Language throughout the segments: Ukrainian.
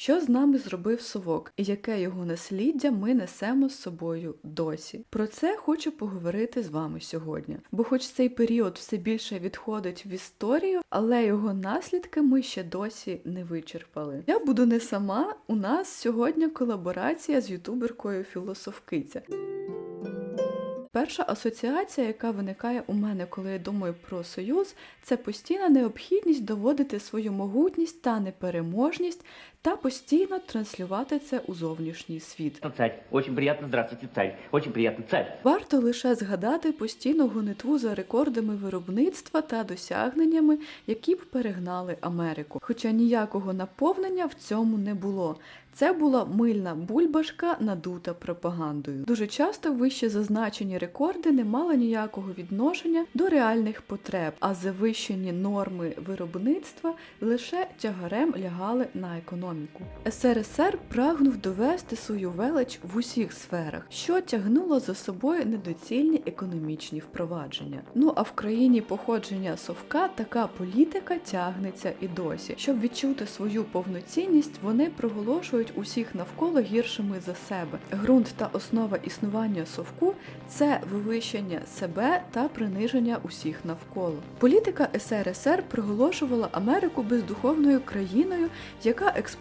Що з нами зробив совок і яке його насліддя ми несемо з собою досі? Про це хочу поговорити з вами сьогодні. Бо, хоч цей період все більше відходить в історію, але його наслідки ми ще досі не вичерпали. Я буду не сама. У нас сьогодні колаборація з ютуберкою Філософкиця. Перша асоціація, яка виникає у мене, коли я думаю про союз, це постійна необхідність доводити свою могутність та непереможність та постійно транслювати це у зовнішній світ. Царь, очень приятно, здравствуйте, царь, очень приятно, царь. Варто лише згадати постійну гонитву за рекордами виробництва та досягненнями, які б перегнали Америку. Хоча ніякого наповнення в цьому не було. Це була мильна бульбашка, надута пропагандою. Дуже часто вище зазначені рекорди не мали ніякого відношення до реальних потреб, а завищені норми виробництва лише тягарем лягали на економіку. СРСР прагнув довести свою велич в усіх сферах, що тягнуло за собою недоцільні економічні впровадження. Ну а в країні походження совка така політика тягнеться і досі. Щоб відчути свою повноцінність, вони проголошують усіх навколо гіршими за себе. Ґрунт та основа існування совку це вивищення себе та приниження усіх навколо. Політика СРСР проголошувала Америку бездуховною країною, яка експлуатує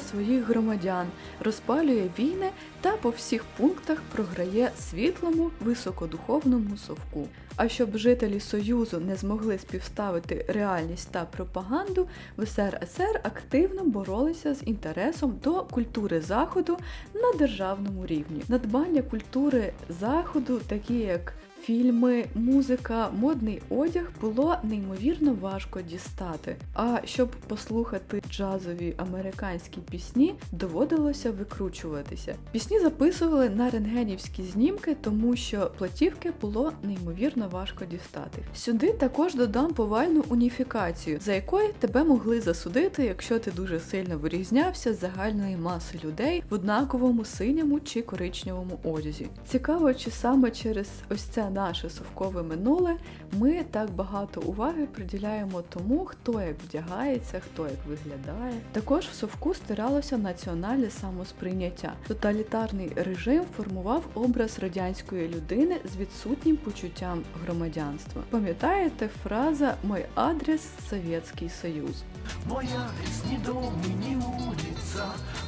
своїх громадян, розпалює війни та по всіх пунктах програє світлому високодуховному совку. А щоб жителі Союзу не змогли співставити реальність та пропаганду, в СРСР активно боролися з інтересом до культури Заходу на державному рівні. Надбання культури Заходу, такі як Фільми, музика, модний одяг було неймовірно важко дістати. А щоб послухати джазові американські пісні, доводилося викручуватися. Пісні записували на рентгенівські знімки, тому що платівки було неймовірно важко дістати. Сюди також додам повальну уніфікацію, за якою тебе могли засудити, якщо ти дуже сильно вирізнявся з загальної маси людей в однаковому синьому чи коричневому одязі. Цікаво, чи саме через ось це наше совкове минуле ми так багато уваги приділяємо тому, хто як вдягається, хто як виглядає. Також в совку стиралося національне самосприйняття. Тоталітарний режим формував образ радянської людини з відсутнім почуттям громадянства. Пам'ятаєте фраза Мой адрес Совєтський Союз. Мой адрес не дом и не улица,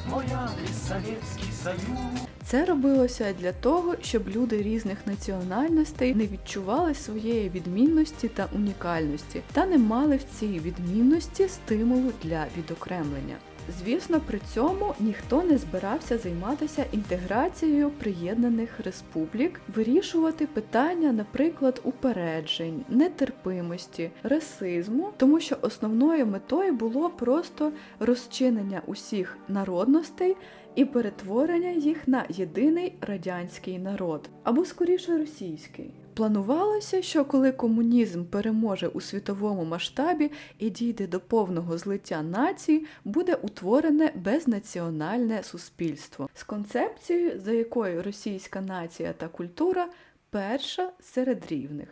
мой адрес Советский Союз. Це робилося для того, щоб люди різних національностей не відчували своєї відмінності та унікальності, та не мали в цій відмінності стимулу для відокремлення. Звісно, при цьому ніхто не збирався займатися інтеграцією приєднаних республік, вирішувати питання, наприклад, упереджень, нетерпимості, расизму, тому що основною метою було просто розчинення усіх народностей і перетворення їх на єдиний радянський народ, або скоріше російський. Планувалося, що коли комунізм переможе у світовому масштабі і дійде до повного злиття націй, буде утворене безнаціональне суспільство з концепцією, за якою російська нація та культура перша серед рівних.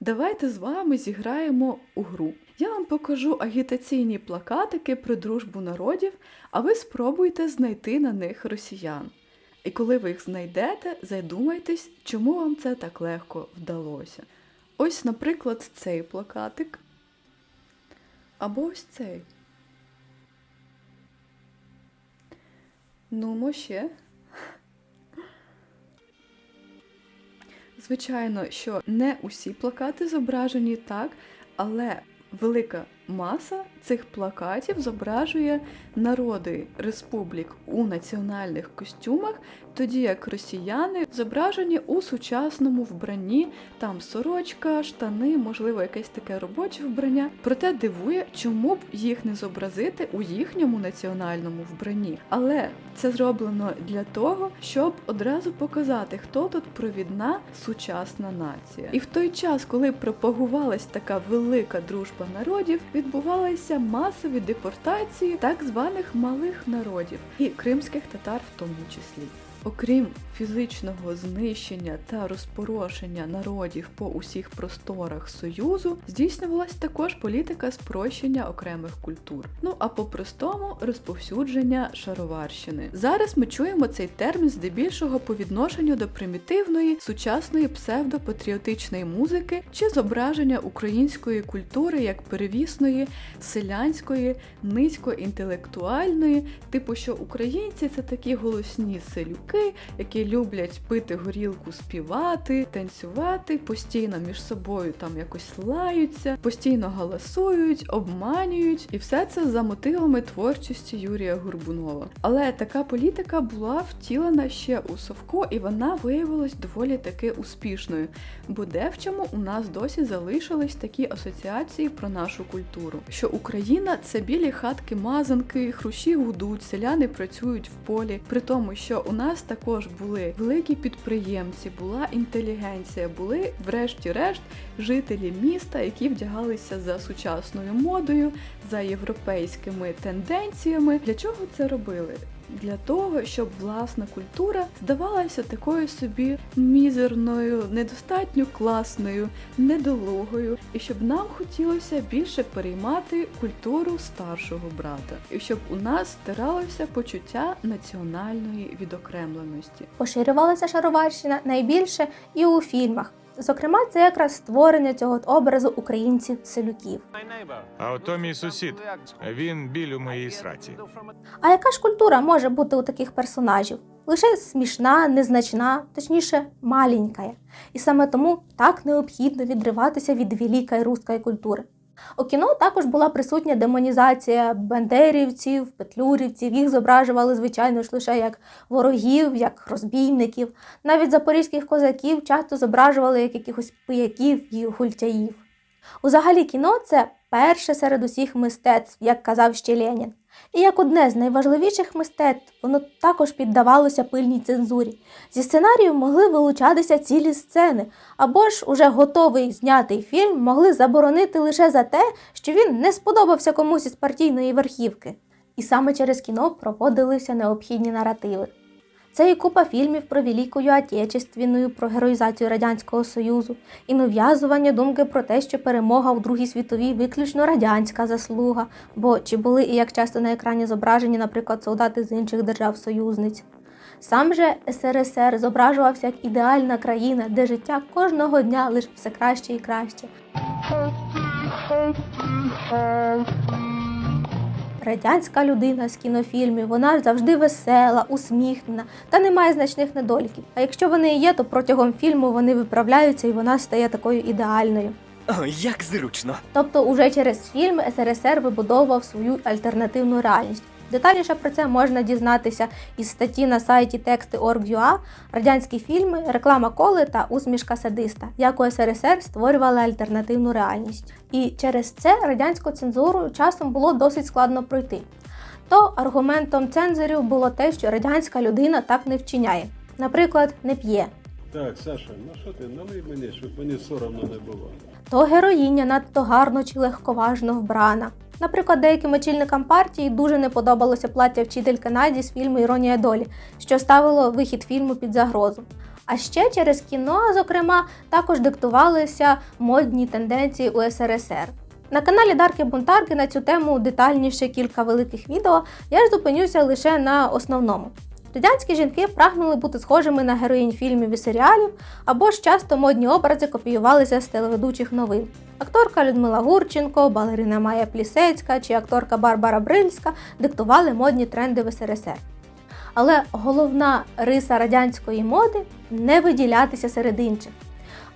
Давайте з вами зіграємо у гру. Я вам покажу агітаційні плакатики про дружбу народів, а ви спробуйте знайти на них росіян. І коли ви їх знайдете, задумайтесь, чому вам це так легко вдалося. Ось, наприклад, цей плакатик. Або ось цей. Ну, ще. Звичайно, що не усі плакати зображені так, але велика маса цих плакатів зображує народи республік у національних костюмах, тоді як росіяни зображені у сучасному вбранні, там сорочка, штани, можливо, якесь таке робоче вбрання. Проте дивує, чому б їх не зобразити у їхньому національному вбранні. Але це зроблено для того, щоб одразу показати, хто тут провідна сучасна нація. І в той час, коли пропагувалась така велика дружба народів, відбувалися масові депортації так званих малих народів і кримських татар в тому числі. Окрім фізичного знищення та розпорошення народів по усіх просторах Союзу, здійснювалась також політика спрощення окремих культур. Ну а по-простому розповсюдження шароварщини. Зараз ми чуємо цей термін здебільшого по відношенню до примітивної сучасної псевдопатріотичної музики чи зображення української культури як перевісної, селянської, низькоінтелектуальної, типу, що українці це такі голосні селюки, які люблять пити горілку, співати, танцювати, постійно між собою там якось лаються, постійно галасують, обманюють, і все це за мотивами творчості Юрія Горбунова. Але така політика була втілена ще у Совко, і вона виявилась доволі таки успішною, бо де в чому у нас досі залишились такі асоціації про нашу культуру, що Україна це білі хатки мазанки, хрущі гудуть, селяни працюють в полі, при тому, що у нас також були великі підприємці, була інтелігенція, були, врешті-решт, жителі міста, які вдягалися за сучасною модою, за європейськими тенденціями. Для чого це робили? Для того, щоб власна культура здавалася такою собі мізерною, недостатньо класною, недолугою, і щоб нам хотілося більше переймати культуру старшого брата, і щоб у нас стиралося почуття національної відокремленості. Поширювалася шароварщина найбільше і у фільмах. Зокрема, це якраз створення цього образу українців-селюків. А ото мій сусід. Він біль у моїй сраці. А яка ж культура може бути у таких персонажів? Лише смішна, незначна, точніше, маленька. І саме тому так необхідно відриватися від великої руської культури. У кіно також була присутня демонізація бандерівців, петлюрівців. Їх зображували, звичайно ж, лише як ворогів, як розбійників. Навіть запорізьких козаків часто зображували як якихось пияків і гультяїв. Узагалі кіно це перше серед усіх мистецтв, як казав ще Ленін. І як одне з найважливіших мистецтв, воно також піддавалося пильній цензурі. Зі сценарію могли вилучатися цілі сцени, або ж уже готовий знятий фільм могли заборонити лише за те, що він не сподобався комусь із партійної верхівки. І саме через кіно проводилися необхідні наративи. Це і купа фільмів про Велику Отечественную, про героїзацію Радянського Союзу, і нав'язування думки про те, що перемога у Другій світовій виключно радянська заслуга, бо чи були і як часто на екрані зображені, наприклад, солдати з інших держав-союзниць. Сам же СРСР зображувався як ідеальна країна, де життя кожного дня лише все краще і краще. Радянська людина з кінофільмів, вона завжди весела, усміхнена та не має значних недоліків. А якщо вони і є, то протягом фільму вони виправляються і вона стає такою ідеальною. О, як зручно. Тобто, уже через фільм СРСР вибудовував свою альтернативну реальність. Детальніше про це можна дізнатися із статті на сайті тексти.org.ua радянські фільми, реклама коли та усмішка садиста, як у СРСР створювали альтернативну реальність. І через це радянську цензуру часом було досить складно пройти. То аргументом цензорів було те, що радянська людина так не вчиняє. Наприклад, не п'є, Так, Саша, ну що ти, налий мені, щоб мені соромно не було. то героїня надто гарно чи легковажно вбрана. Наприклад, деяким очільникам партії дуже не подобалося плаття вчительки Наді з фільму Іронія долі, що ставило вихід фільму під загрозу. А ще через кіно, зокрема, також диктувалися модні тенденції у СРСР. На каналі Дарки Бунтарки на цю тему детальніше кілька великих відео. Я ж зупинюся лише на основному. Радянські жінки прагнули бути схожими на героїнь фільмів і серіалів, або ж часто модні образи копіювалися з телеведучих новин. Акторка Людмила Гурченко, балерина Майя Плісецька чи акторка Барбара Брильська диктували модні тренди в СРСР. Але головна риса радянської моди не виділятися серед інших.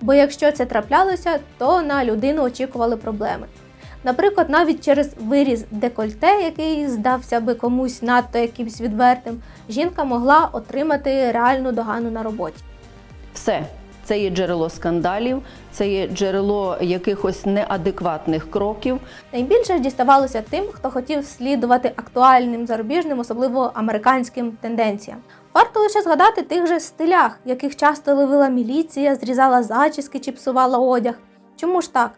Бо якщо це траплялося, то на людину очікували проблеми. Наприклад, навіть через виріз декольте, який здався би комусь надто якимсь відвертим, жінка могла отримати реальну догану на роботі. Все. Це є джерело скандалів, це є джерело якихось неадекватних кроків. Найбільше ж діставалося тим, хто хотів слідувати актуальним зарубіжним, особливо американським тенденціям. Варто лише згадати тих же стилях, яких часто ловила міліція, зрізала зачіски чи псувала одяг. Чому ж так?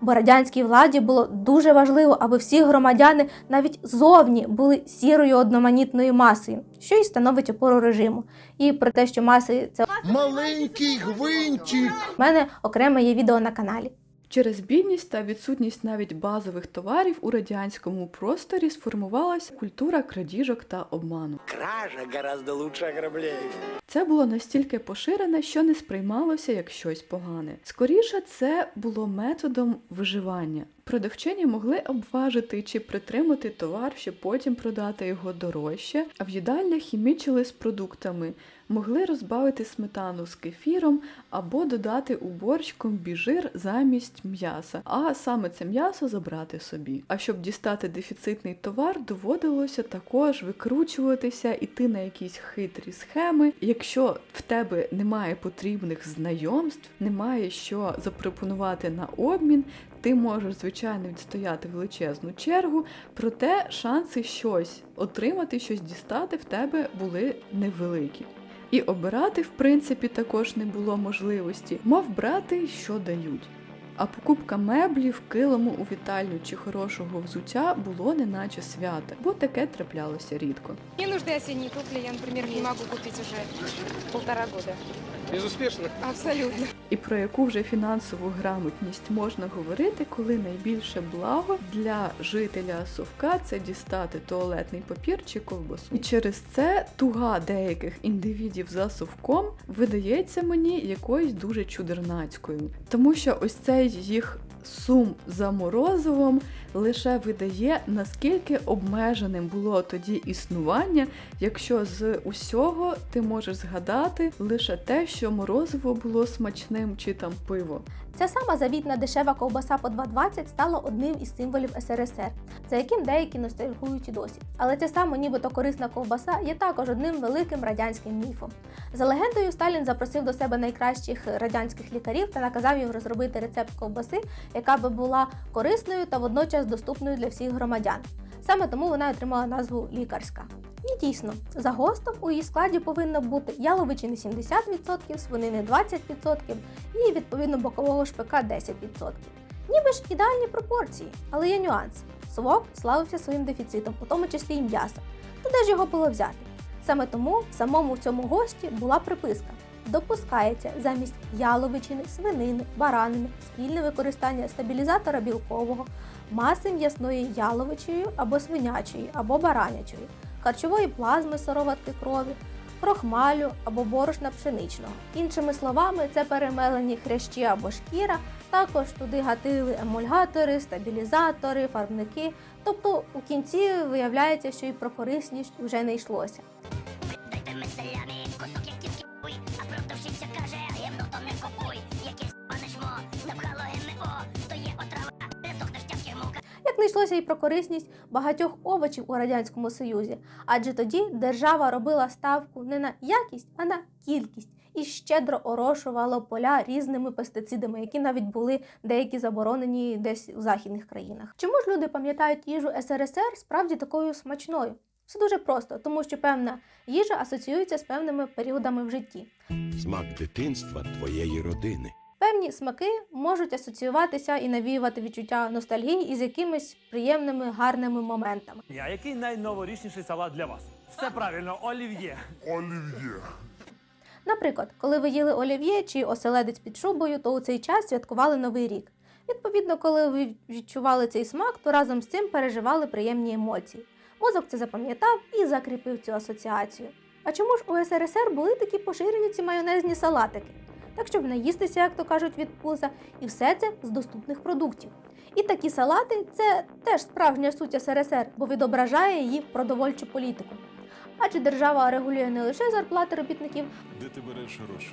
Бо радянській владі було дуже важливо, аби всі громадяни навіть зовні були сірою одноманітною масою, що й становить опору режиму. І про те, що маси це Маленький гвинтик. У мене окреме є відео на каналі. Через бідність та відсутність навіть базових товарів у радянському просторі сформувалася культура крадіжок та обману. Кража гораздо лучше ограбления. Це було настільки поширене, що не сприймалося як щось погане. Скоріше, це було методом виживання. Продавчині могли обважити чи притримати товар, щоб потім продати його дорожче, а в їдальнях хімічили з продуктами, могли розбавити сметану з кефіром або додати у борщ комбіжир замість м'яса, а саме це м'ясо забрати собі. А щоб дістати дефіцитний товар, доводилося також викручуватися, іти на якісь хитрі схеми. Якщо в тебе немає потрібних знайомств, немає що запропонувати на обмін, ти можеш, звичайно, відстояти величезну чергу, проте шанси щось отримати, щось дістати в тебе були невеликі. І обирати, в принципі, також не було можливості, мав брати, що дають. А покупка меблів, килиму у вітальню чи хорошого взуття було неначе свято, бо таке траплялося рідко. Мне нужны осенние туфли, я, например, не могу купить уже полтора года. Безуспішно. Абсолютно. І про яку вже фінансову грамотність можна говорити, коли найбільше благо для жителя совка це дістати туалетний папір чи ковбасу. І через це туга деяких індивідів за совком видається мені якоюсь дуже чудернацькою, тому що ось цей їх сум за морозивом лише видає, наскільки обмеженим було тоді існування, якщо з усього ти можеш згадати лише те, що морозиво було смачним чи там пиво. Ця сама завітна дешева ковбаса по 2,20 стала одним із символів СРСР, за яким деякі ностальгують і досі. Але ця сама нібито корисна ковбаса є також одним великим радянським міфом. За легендою, Сталін запросив до себе найкращих радянських лікарів та наказав їм розробити рецепт ковбаси, яка би була корисною та водночас доступною для всіх громадян. Саме тому вона отримала назву лікарська. І дійсно, за ГОСТом у її складі повинно бути яловичини 70%, свинини 20% і відповідно бокового шпика 10%. Ніби ж ідеальні пропорції, але є нюанс. Совок славився своїм дефіцитом, у тому числі і м'яса. То де ж його було взяти? Саме тому в самому цьому гості була приписка. Допускається замість яловичини, свинини, баранини, спільне використання стабілізатора білкового, маси м'ясної яловичої або свинячої, або баранячої, харчової плазми сироватки крові, крохмалю або борошна пшеничного. Іншими словами, це перемелені хрящі або шкіра, також туди гатили емульгатори, стабілізатори, фарбники. Тобто у кінці виявляється, що і про корисність вже не йшлося. Йшлося і про корисність багатьох овочів у радянському союзі, адже тоді держава робила ставку не на якість, а на кількість і щедро орошувала поля різними пестицидами, які навіть були деякі заборонені десь у західних країнах. Чому ж люди пам'ятають їжу СРСР справді такою смачною? Все дуже просто, тому що певна їжа асоціюється з певними періодами в житті. Смак дитинства твоєї родини. Певні смаки можуть асоціюватися і навіювати відчуття ностальгії із якимись приємними гарними моментами. А який найноворічніший салат для вас? Все правильно, олів'є. Наприклад, коли ви їли олів'є чи оселедець під шубою, то у цей час святкували Новий рік. Відповідно, коли ви відчували цей смак, то разом з цим переживали приємні емоції. Мозок це запам'ятав і закріпив цю асоціацію. А чому ж у СРСР були такі поширені ці майонезні салатики? Так, щоб наїстися, як то кажуть, від пуза, і все це з доступних продуктів. І такі салати це теж справжня суть СРСР, бо відображає її продовольчу політику. Адже держава регулює не лише зарплати робітників, Де ти береш гроші?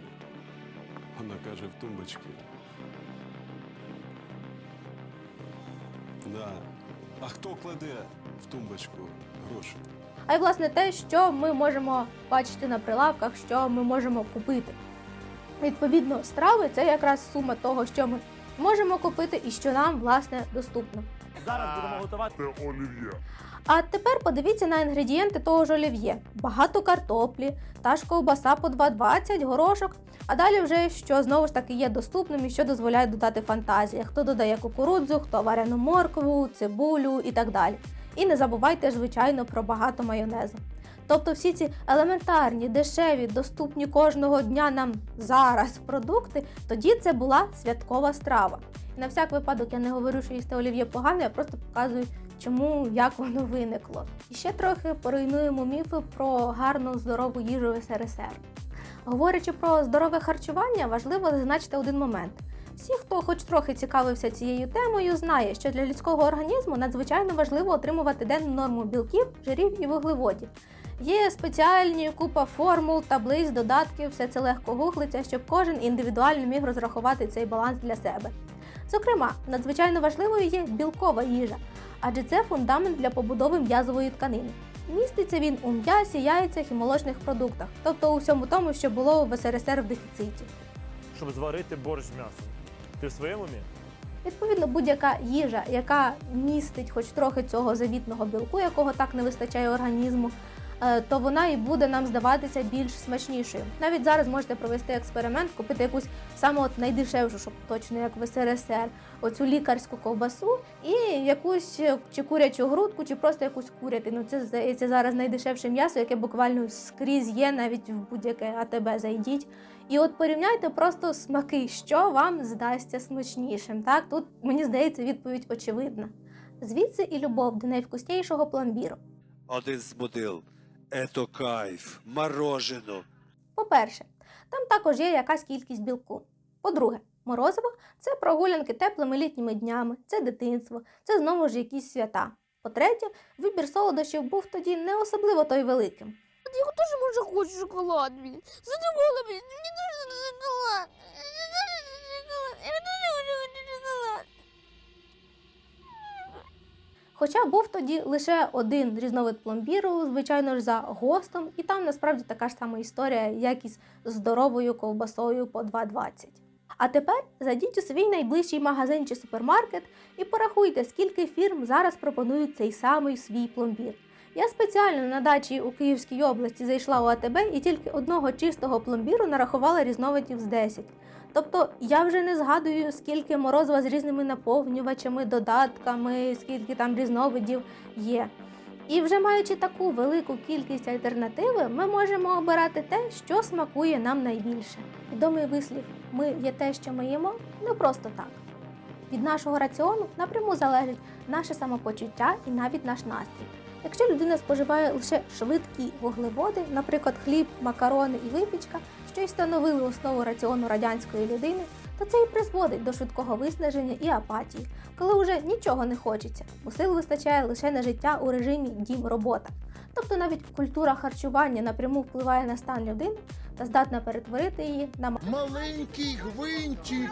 Вона каже в тумбочці. Да. А хто кладе в тумбочку гроші? а й власне те, що ми можемо бачити на прилавках, що ми можемо купити. Відповідно, страви це якраз сума того, що ми можемо купити і що нам власне доступно. Зараз будемо готувати олів'є. А тепер подивіться на інгредієнти того ж олів'є: багато картоплі, та ж ковбаса по 2,20, горошок. А далі вже що знову ж таки є доступним і що дозволяє додати фантазія. Хто додає кукурудзу, хто варену моркву, цибулю і так далі. І не забувайте, звичайно, про багато майонезу. Тобто всі ці елементарні, дешеві, доступні кожного дня нам зараз продукти, тоді це була святкова страва. На всяк випадок я не говорю, що їсти олів'є погано, я просто показую, чому як воно виникло. І ще трохи поруйнуємо міфи про гарну здорову їжу в СРСР. Говорячи про здорове харчування, важливо зазначити один момент. Всі, хто хоч трохи цікавився цією темою, знає, що для людського організму надзвичайно важливо отримувати денну норму білків, жирів і вуглеводів. Є спеціальні купа формул, таблиць, додатків, все це легко гуглиться, щоб кожен індивідуально міг розрахувати цей баланс для себе. Зокрема, надзвичайно важливою є білкова їжа, адже це фундамент для побудови м'язової тканини. Міститься він у м'ясі, яйцях і молочних продуктах, тобто у всьому тому, що було в СРСР в дефіциті. Щоб зварити борщ з м'ясом. Ти в своєму мі? Відповідно, будь-яка їжа, яка містить хоч трохи цього завітного білку, якого так не вистачає організму, то вона і буде нам здаватися більш смачнішою. Навіть зараз можете провести експеримент, купити якусь саме от найдешевшу, щоб точно як в СРСР, оцю лікарську ковбасу і якусь е, чи курячу грудку, чи просто якусь курятину. Це здається зараз найдешевше м'ясо, яке буквально скрізь є, навіть в будь-яке АТБ зайдіть. І от порівняйте просто смаки, що вам здасться смачнішим. Так, тут мені здається відповідь очевидна. Звідси і любов до найвкуснішого пломбіру. Один збудив. Ето кайф, морожено. По-перше, там також є якась кількість білку. По-друге, морозиво це прогулянки теплими літніми днями, це дитинство, це знову ж якісь свята. По-третє, вибір солодощів був тоді не особливо той великим. Я теж може хочу шоколад. Задумала. Мені дуже шоколад. Я дуже хочу шоколад. Хоча був тоді лише один різновид пломбіру, звичайно ж, за гостом, і там насправді така ж сама історія, як із здоровою ковбасою по 2,20. А тепер зайдіть у свій найближчий магазин чи супермаркет і порахуйте, скільки фірм зараз пропонують цей самий свій пломбір. Я спеціально на дачі у Київській області зайшла у АТБ і тільки одного чистого пломбіру нарахувала різновидів з 10. Тобто я вже не згадую, скільки морозива з різними наповнювачами, додатками, скільки там різновидів є. І вже маючи таку велику кількість альтернативи, ми можемо обирати те, що смакує нам найбільше. Відомий вислів ми є те, що ми їмо, не просто так. Від нашого раціону напряму залежить наше самопочуття і навіть наш настрій. Якщо людина споживає лише швидкі вуглеводи, наприклад, хліб, макарони і випічка, що й становили основу раціону радянської людини, то це і призводить до швидкого виснаження і апатії, коли вже нічого не хочеться, бо сил вистачає лише на життя у режимі дім робота. Тобто навіть культура харчування напряму впливає на стан людини та здатна перетворити її на Маленький гвинтик.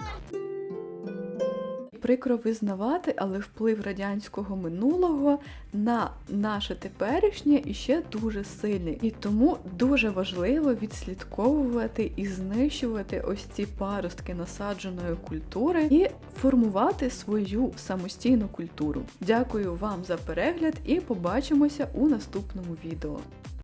Прикро визнавати, але вплив радянського минулого на наше теперішнє іще дуже сильний. І тому дуже важливо відслідковувати і знищувати ось ці паростки насадженої культури і формувати свою самостійну культуру. Дякую вам за перегляд і побачимося у наступному відео.